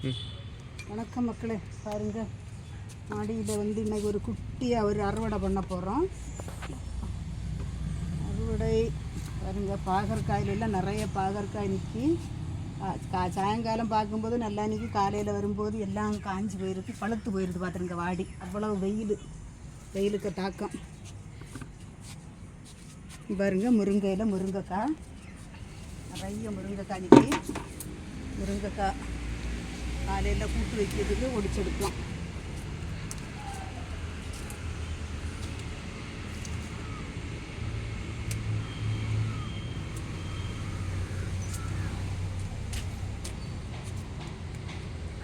வணக்கம் மக்களே பாருங்க. மாடியில் வந்து இன்னைக்கு ஒரு குட்டியாக ஒரு அறுவடை பண்ண போகிறோம் அறுவடை பாருங்க பாகற்காயிலெல்லாம் நிறைய பாகற்காய் நிற்கி கா சாயங்காலம் பார்க்கும்போது நல்லா நிற்கி காலையில் வரும்போது எல்லாம் காஞ்சி போயிருக்கு பழுத்து போயிடுது பார்த்துருங்க வாடி. அவ்வளவு வெயில் வெயிலுக்கு தாக்கம். பாருங்க முருங்கையில் முருங்கைக்காய். நிறைய முருங்கைக்காய் நிற்கி முருங்கைக்காய் காலையில் கூட்டு வைக்கிறதுக்கு ஒடிச்செடுக்கலாம்.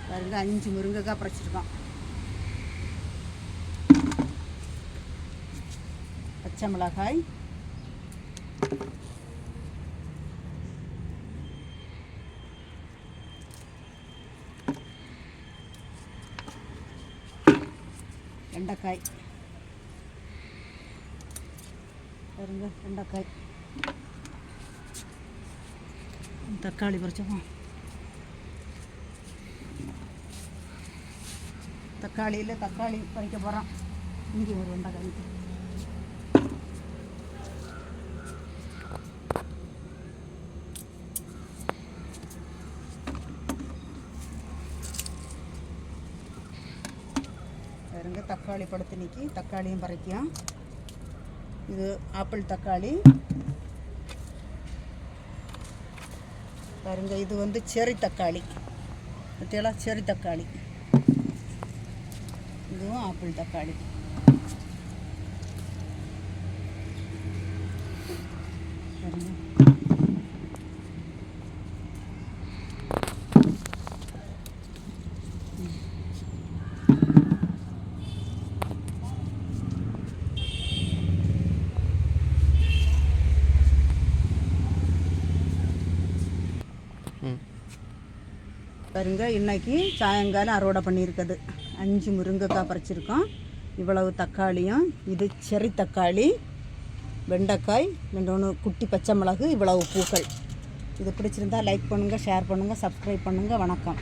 பாருங்க அஞ்சு முருங்கைக்காய் பறிச்சிருக்கோம் பச்சை மிளகாய். வெண்டைக்காய். பாருங்க வெண்டைக்காய். தக்காளி பறிச்சோம்? தக்காளியில் தக்காளி பறிக்க போகிறோம் இங்கே ஒரு வெண்டைக்காய் பாருங்க தக்காளி படுத்து நிற்கி தக்காளியும் பறிக்கும் இது ஆப்பிள் தக்காளி. பாருங்க இது வந்து செரி தக்காளி. பற்றியலா செரி தக்காளி. இதுவும் ஆப்பிள் தக்காளி பாருங்க பாருங்க இன்னைக்கு சாயங்காலம் அறுவடை பண்ணியிருக்குது அஞ்சு முருங்கைக்காய் பறிச்சிருக்கோம். இவ்வளவு தக்காளியும் இது செரி தக்காளி வெண்டைக்காய் ரெண்டு ஒன்று குட்டி பச்சை மிளகு இவ்வளவு பூக்கள். இது பிடிச்சிருந்தா லைக் பண்ணுங்கள் ஷேர் பண்ணுங்கள் சப்ஸ்கிரைப் பண்ணுங்கள் வணக்கம்.